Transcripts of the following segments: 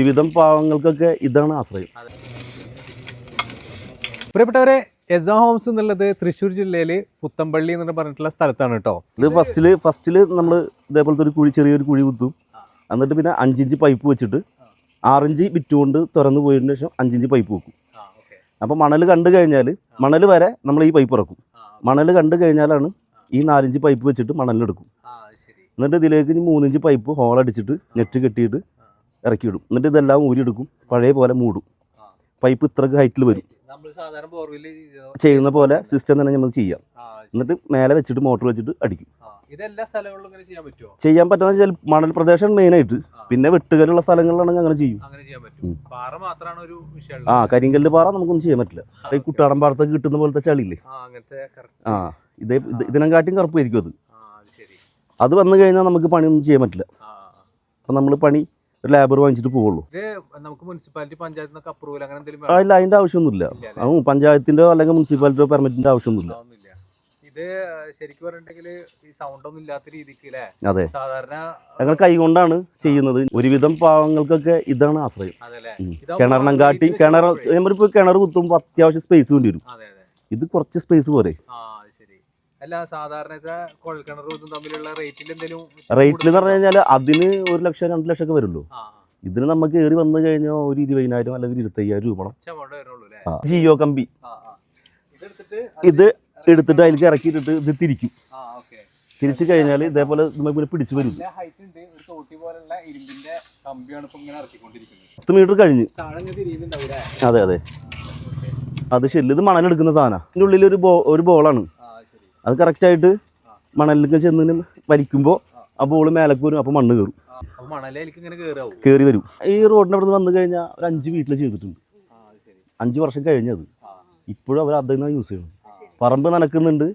വിവിധം പാവങ്ങൾക്കൊക്കെ ഇതാണ് ആശ്രയം. പ്രിയപ്പെട്ടവരെ എസ ഹോംസ് എന്നുള്ളത് തൃശ്ശൂർ ജില്ലയിൽ പുത്തമ്പള്ളി എന്ന് പറഞ്ഞിട്ടുള്ള സ്ഥലത്താണ് കേട്ടോ. ഇത് ഫസ്റ്റിൽ ഫസ്റ്റിൽ നമ്മൾ ഇതേപോലത്തെ ഒരു കുഴി ചെറിയൊരു കുഴി കുത്തും. എന്നിട്ട് പിന്നെ അഞ്ചിഞ്ച് പൈപ്പ് വെച്ചിട്ട് ആറിഞ്ച് വിറ്റുകൊണ്ട് തുറന്ന് പോയതിന് ശേഷം അഞ്ചിഞ്ച് പൈപ്പ് വെക്കും. അപ്പോൾ മണൽ കണ്ടു കഴിഞ്ഞാൽ മണൽ വരെ നമ്മൾ ഈ പൈപ്പ് ഇറക്കും. മണൽ കണ്ടു കഴിഞ്ഞാലാണ് ഈ നാലിഞ്ച് പൈപ്പ് വെച്ചിട്ട് മണലിലെടുക്കും എന്നിട്ട് ഇതിലേക്ക് മൂന്നിഞ്ച് പൈപ്പ് ഹോൾ അടിച്ചിട്ട് നെറ്റ് കെട്ടിയിട്ട് ഇറക്കി വിടും എന്നിട്ട് ഇതെല്ലാം ഊരിയെടുക്കും. പഴയ പോലെ മൂടും. പൈപ്പ് ഇത്രക്ക് ഹൈറ്റിൽ വരും. ചെയ്യുന്ന പോലെ സിസ്റ്റം തന്നെ നമ്മൾ ചെയ്യാം. എന്നിട്ട് മേലെ വെച്ചിട്ട് മോട്ടർ വെച്ചിട്ട് അടിക്കും. ചെയ്യാൻ പറ്റുന്ന വെച്ചാൽ മണൽ പ്രദേശം മെയിനായിട്ട് പിന്നെ വെട്ടുകലുള്ള സ്ഥലങ്ങളിലാണെങ്കിൽ അങ്ങനെ ചെയ്യും. ആ കരിങ്കല്ല് പാറ നമുക്കൊന്നും ചെയ്യാൻ പറ്റില്ല. ഈ കുട്ടാടൻ പാടത്തൊക്കെ കിട്ടുന്ന പോലത്തെ ചളിയില്ലേ? ആ ഇതേ ഇത് ഇതിനെക്കാട്ടിയും കറുപ്പായിരിക്കും അത്. അത് വന്നു കഴിഞ്ഞാൽ നമുക്ക് പണിയൊന്നും ചെയ്യാൻ പറ്റില്ല. അപ്പം നമ്മൾ പണി ഒരു ലേബർ വാങ്ങിച്ചിട്ട് പോവുള്ളൂ. നമുക്ക് മുനിസിപ്പാലിറ്റി പഞ്ചായത്തിൽ അപ്രൂവൽ അങ്ങനെ എന്തെങ്കിലും ആ, ഇല്ല അതിന്റെ ആവശ്യമൊന്നുമില്ല. ആ പഞ്ചായത്തിന്റെയോ അല്ലെങ്കിൽ മുനിസിപ്പാലിറ്റിയോ പെർമിറ്റിന്റെ ആവശ്യമൊന്നുമില്ല. ഇത് ശരിക്കും പറഞ്ഞിട്ടുണ്ടെങ്കിൽ ഈ സൗണ്ട് ഒന്നും ഇല്ലാത്ത രീതിക്ക് അതെ. സാധാരണ ഞങ്ങൾ കൈകൊണ്ടാണ് ചെയ്യുന്നത്. ഒരുവിധം പാവങ്ങൾക്കൊക്കെ ഇതാണ് ആശ്രയം. കിണറിനം കാട്ടി കിണർ നമ്മളിപ്പോൾ കിണർ കുത്തുമ്പോൾ അത്യാവശ്യം സ്പേസ് വേണ്ടി വരും. അതെ അതെ. ഇത് കുറച്ച് സ്പേസ് പോരെ. അത് അല്ല സാധാരണ കുഴൽക്കിണർ ഇതും തമ്മിലുള്ള റേറ്റിൽ എന്തെങ്കിലും റേറ്റിൽ എന്ന് പറഞ്ഞു കഴിഞ്ഞാൽ അതിന് ഒരു ലക്ഷം രണ്ട് ലക്ഷം ഒക്കെ വരുള്ളൂ ഇതിന് നമുക്ക് കയറി വന്നു കഴിഞ്ഞാൽ ഒരു ഇരുപതിനായിരം അല്ലെങ്കിൽ ഇരുപത്തയ്യായിരം രൂപ വേണം. ജിയോ കമ്പി. ഇത് എടുത്തിട്ട് അതിലേക്ക് ഇറക്കിയിട്ടിട്ട് ഇത് തിരിക്കും. തിരിച്ചു കഴിഞ്ഞാൽ ഇതേപോലെ നമുക്ക് പിടിച്ചു വരും. പത്ത് മീറ്റർ കഴിഞ്ഞ്. അതെ അതെ. അത് ശരി ഇത് മണലെടുക്കുന്ന സാധനം. ഇതിന്റെ ഉള്ളിൽ ഒരു ബോ ഒരു ബോളാണ്. അത് കറക്റ്റായിട്ട് മണലിലേക്ക് ചെന്ന് വലിക്കുമ്പോൾ ആ ബോൾ മേലേക്ക് വരും അപ്പോൾ മണ്ണ് കയറും കയറി വരും. ഈ റോഡിന്റെ അവിടെ നിന്ന് വന്നു കഴിഞ്ഞാൽ ഒരു അഞ്ച് വീട്ടിൽ ചെയ്തിട്ടുണ്ട്. അഞ്ച് വർഷം കഴിഞ്ഞത് ഇപ്പോഴും അവർ അതിൽ നിന്നാണ് യൂസ് ചെയ്യുന്നത്. പറമ്പ് നനക്കുന്നുണ്ട്.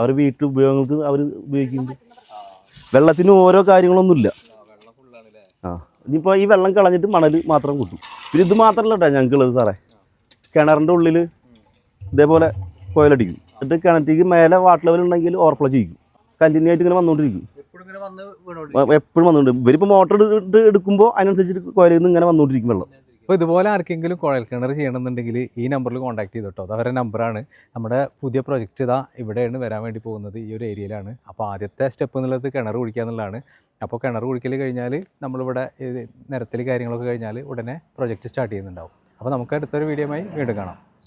അവർ വീട്ടു ഉപയോഗങ്ങൾക്ക് അവർ ഉപയോഗിക്കുന്നുണ്ട് വെള്ളത്തിന് ഓരോ കാര്യങ്ങളൊന്നുമില്ല. ആ ഇനിയിപ്പോൾ ഈ വെള്ളം കളഞ്ഞിട്ട് മണൽ മാത്രം കൂട്ടും. പിന്നെ ഇത് മാത്രമല്ല കേട്ടോ ഞങ്ങൾക്കുള്ളത് സാറേ. കിണറിന്റെ ഉള്ളിൽ ഇതേപോലെ കോയിലടിക്കും. എന്നിട്ട് കിണറ്റിക്ക് മേലെ വാട്ടർ ലെവൽ ഉണ്ടെങ്കിൽ ഓവർഫ്ലോ ചെയ്യും കണ്ടിന്യൂ ആയിട്ട് ഇങ്ങനെ വന്നുകൊണ്ടിരിക്കും എപ്പോഴും ഇങ്ങനെ വന്ന് വീണോണ്ട് എപ്പോഴും വന്നുകൊണ്ട് ഇവരിപ്പോൾ മോട്ടർ ഇട്ട് എടുക്കുമ്പോൾ അതിനനുസരിച്ചിട്ട് കോയിലിൽ നിന്ന് ഇങ്ങനെ വന്നുകൊണ്ടിരിക്കും വെള്ളം. അപ്പോൾ ഇതുപോലെ ആർക്കെങ്കിലും കുഴൽ കിണർ ചെയ്യണമെന്നുണ്ടെങ്കിൽ ഈ നമ്പറിൽ കോൺടാക്ട് ചെയ്തോട്ടോ അത് അവരുടെ നമ്പറാണ് നമ്മുടെ പുതിയ പ്രൊജക്റ്റ് ഇതാ ഇവിടെയാണ് വരാൻ വേണ്ടി പോകുന്നത് ഈ ഒരു ഏരിയയിലാണ് അപ്പോൾ ആദ്യത്തെ സ്റ്റെപ്പ് എന്നുള്ളത് കിണർ കുഴിക്കുക എന്നുള്ളതാണ്. അപ്പോൾ കിണർ കുഴിക്കൽ കഴിഞ്ഞാൽ നമ്മളിവിടെ നിരത്തിൽ കാര്യങ്ങളൊക്കെ കഴിഞ്ഞാൽ ഉടനെ പ്രൊജക്റ്റ് സ്റ്റാർട്ട് ചെയ്യുന്നുണ്ടാവും. അപ്പോൾ നമുക്ക് അടുത്തൊരു വീഡിയോയുമായി വീണ്ടും കാണാം.